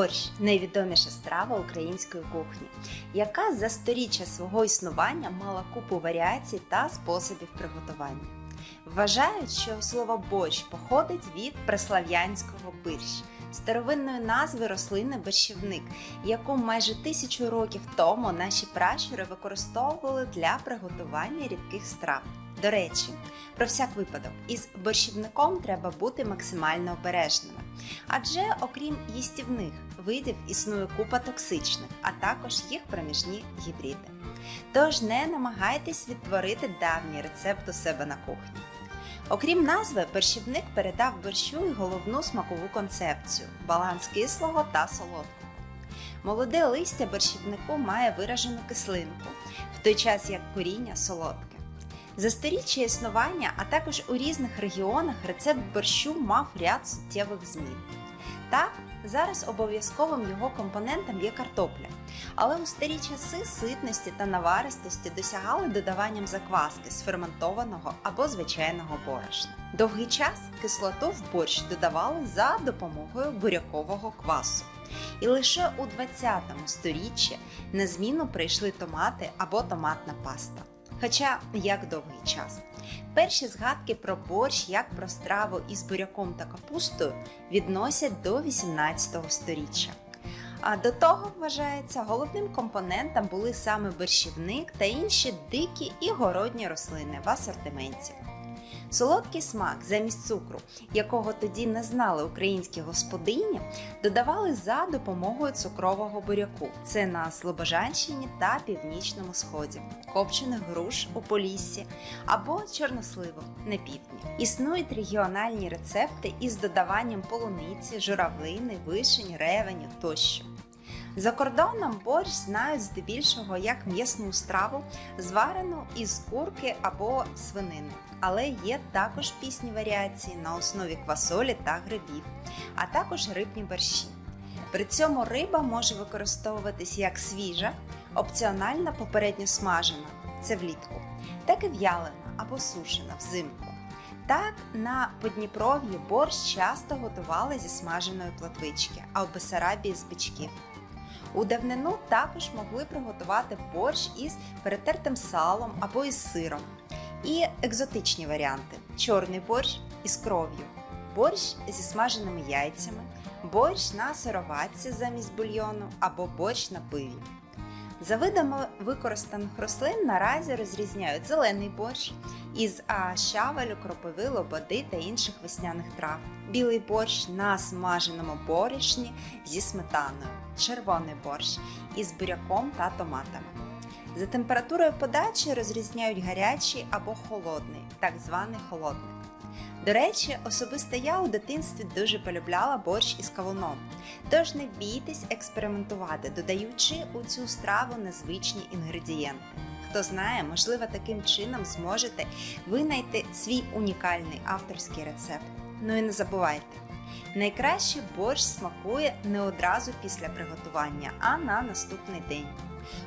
Борщ найвідоміша страва української кухні, яка за сторіччя свого існування мала купу варіацій та способів приготування. Вважають, що слово борщ походить від преслав'янського бирщ, старовинної назви рослини борщівник, яку майже тисячу років тому наші пращури використовували для приготування рідких страв. До речі, про всяк випадок, із борщівником треба бути максимально обережними. Адже окрім їстівних видів існує купа токсичних, а також їх проміжні гібриди. Тож не намагайтесь відтворити давній рецепт у себе на кухні. Окрім назви, борщівник передав борщу й головну смакову концепцію баланс кислого та солодкого. Молоде листя борщівнику має виражену кислинку, в той час як коріння солодке. За існування, а також у різних регіонах рецепт борщу мав ряд суттєвих змін. Так, зараз обов'язковим його компонентом є картопля, але у старі часи ситності та наваристості досягали додаванням закваски з ферментованого або звичайного борошна. Довгий час кислоту в борщ додавали за допомогою бурякового квасу. І лише у 20 сторіччі на зміну прийшли томати або томатна паста. Хоча як довгий час. Перші згадки про борщ як про страву із буряком та капустою відносять до 18 сторіччя. А до того вважається, головним компонентом були саме борщівник та інші дикі і городні рослини в асортименті. Солодкий смак замість цукру, якого тоді не знали українські господині, додавали за допомогою цукрового буряку. Це на Слобожанщині та Північному Сході, копчених груш у Поліссі або чорносливу на півдні. Існують регіональні рецепти із додаванням полуниці, журавлини, вишень, ревеню тощо. За кордоном борщ знають здебільшого як м'ясну страву, зварену із курки або свинини. Але є також пісні варіації на основі квасолі та грибів, а також рибні борщі. При цьому риба може використовуватись як свіжа, опціональна попередньо смажена це влітку, так і в'ялена або сушена взимку. Так, на Подніпров'ї борщ часто готували зі смаженої платвички, а в Бесарабії з бичків. У давнину також могли приготувати борщ із перетертим салом або із сиром. І екзотичні варіанти: чорний борщ із кров'ю, борщ зі смаженими яйцями, борщ на сироватці замість бульйону або борщ на пиві. За видами використаних рослин наразі розрізняють зелений борщ із щавелю, кропиви, лободи та інших весняних трав, білий борщ на смаженому борошні зі сметаною, червоний борщ із буряком та томатами. За температурою подачі розрізняють гарячий або холодний, так званий холодник. До речі, особисто я у дитинстві дуже полюбляла борщ із кавуном. Тож не бійтесь експериментувати, додаючи у цю страву незвичні інгредієнти. Хто знає, можливо, таким чином зможете винайти свій унікальний авторський рецепт. Ну і не забувайте, найкраще борщ смакує не одразу після приготування, а на наступний день.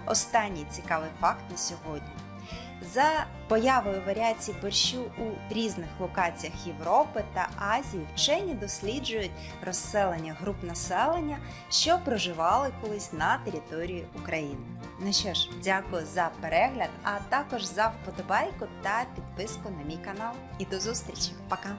Останній цікавий факт на сьогодні. За появою варіацій борщу у різних локаціях Європи та Азії вчені досліджують розселення груп населення, що проживали колись на території України. Ну що ж, дякую за перегляд, а також за вподобайку та підписку на мій канал. І до зустрічі! Пока!